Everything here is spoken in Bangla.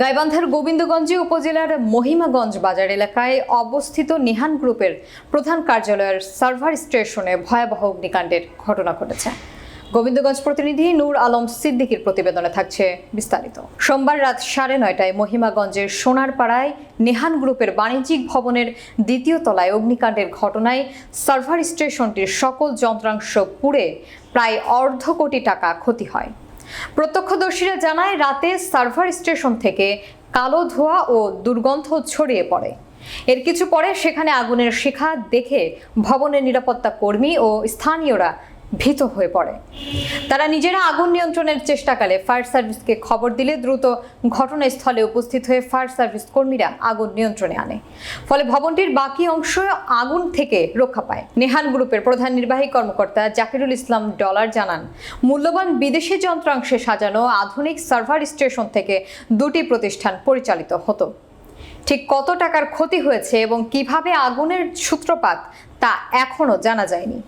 গাইবান্ধার গোবিন্দগঞ্জে উপজেলার মহিমাগঞ্জ বাজার এলাকায় অবস্থিত নিহান গ্রুপের প্রধান কার্যালয়ের সার্ভার স্টেশনে ভয়াবহ অগ্নিকাণ্ডের ঘটনা ঘটেছে। গোবিন্দগঞ্জ প্রতিনিধি নূর আলম সিদ্দিকীর প্রতিবেদনে থাকছে বিস্তারিত। সোমবার রাত সাড়ে নয়টায় মহিমাগঞ্জের সোনারপাড়ায় নেহান গ্রুপের বাণিজ্যিক ভবনের দ্বিতীয় তলায় অগ্নিকাণ্ডের ঘটনায় সার্ভার স্টেশনটির সকল যন্ত্রাংশ পুড়ে প্রায় অর্ধ কোটি টাকা ক্ষতি হয়। প্রত্যক্ষদর্শীরা জানায়, রাতে সার্ভার স্টেশন থেকে কালো ধোঁয়া ও দুর্গন্ধ ছড়িয়ে পড়ে। এর কিছু পরে সেখানে আগুনের শিখা দেখে ভবনের নিরাপত্তা কর্মী ও স্থানীয়রা ভীত হয়ে পড়ে। তারা নিজেরা আগুন নিয়ন্ত্রণের চেষ্টাকালে ফায়ার সার্ভিসকে খবর দিলে দ্রুত ঘটনাস্থলে উপস্থিত হয়ে ফায়ার সার্ভিস কর্মীরা আগুন নিয়ন্ত্রণে আনে। ফলে ভবনটির বাকি অংশ আগুন থেকে রক্ষা পায়। নেহান গ্রুপের প্রধান নির্বাহী কর্মকর্তা জাকিরুল ইসলাম ডলার জানান, মূল্যবান বিদেশি যন্ত্রাংশে সাজানো আধুনিক সার্ভার স্টেশন থেকে দুটি প্রতিষ্ঠান পরিচালিত হতো। ঠিক কত টাকার ক্ষতি হয়েছে এবং কীভাবে আগুনের সূত্রপাত তা এখনও জানা যায়নি।